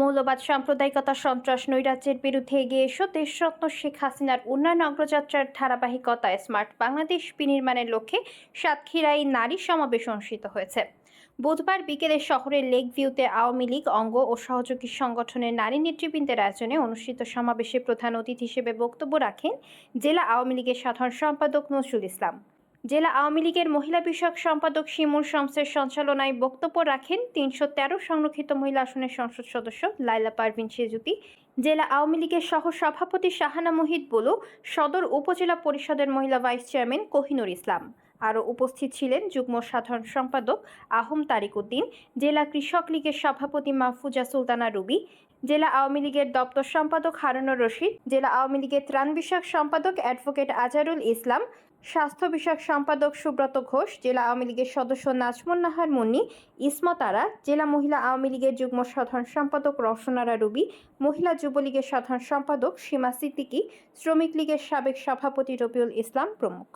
মৌলবাদ, সাম্প্রদায়িকতা, সন্ত্রাস, নৈরাজ্যের বিরুদ্ধে এগিয়ে এসো। দেশরত্ন শেখ হাসিনার উন্নয়ন অগ্রযাত্রার ধারাবাহিকতায় স্মার্ট বাংলাদেশ বিনির্মাণের লক্ষ্যে সাতক্ষীরায় নারী সমাবেশ অনুষ্ঠিত হয়েছে। বুধবার বিকেলে শহরের লেক ভিউতে আওয়ামী লীগ, অঙ্গ ও সহযোগী সংগঠনের নারী নেতৃবৃন্দের আয়োজনে অনুষ্ঠিত সমাবেশে প্রধান অতিথি হিসেবে বক্তব্য রাখেন জেলা আওয়ামী লীগের সাধারণ সম্পাদক নজরুল ইসলাম। জেলা আওয়ামী লীগের মহিলা বিষয়ক সম্পাদক শিমুল শমসের সঞ্চালনায় বক্তব্য রাখেন তিনশো তেরো সংরক্ষিত মহিলা আসনের সংসদ সদস্য লাইলা পারভিন সেজুতি। জেলা আওয়ামী লীগের সহ সভাপতি শাহানা মহিত বলু, সদর উপজেলা পরিষদের মহিলা ভাইস চেয়ারম্যান কোহিনুর ইসলাম। আরও উপস্থিত ছিলেন যুগ্ম সাধারণ সম্পাদক আহম তারিক উদ্দিন, জেলা কৃষক লীগের সভাপতি মাহফুজা সুলতানা রুবি, জেলা আওয়ামী লীগের দপ্তর সম্পাদক হারুনুর রশিদ, জেলা আওয়ামী লীগের ত্রাণ বিষয়ক সম্পাদক অ্যাডভোকেট আজারুল ইসলাম, স্বাস্থ্য বিষয়ক সম্পাদক সুব্রত ঘোষ, জেলা আওয়ামী লীগের সদস্য নাজমুন নাহার মুন্নি, ইসমত আরা, জেলা মহিলা আওয়ামী লীগের যুগ্ম সাধারণ সম্পাদক রওশনারা রুবি, মহিলা যুবলীগের সাধারণ সম্পাদক সীমা সিদ্দিকী, শ্রমিক লীগের সাবেক সভাপতি রবিউল ইসলাম প্রমুখ।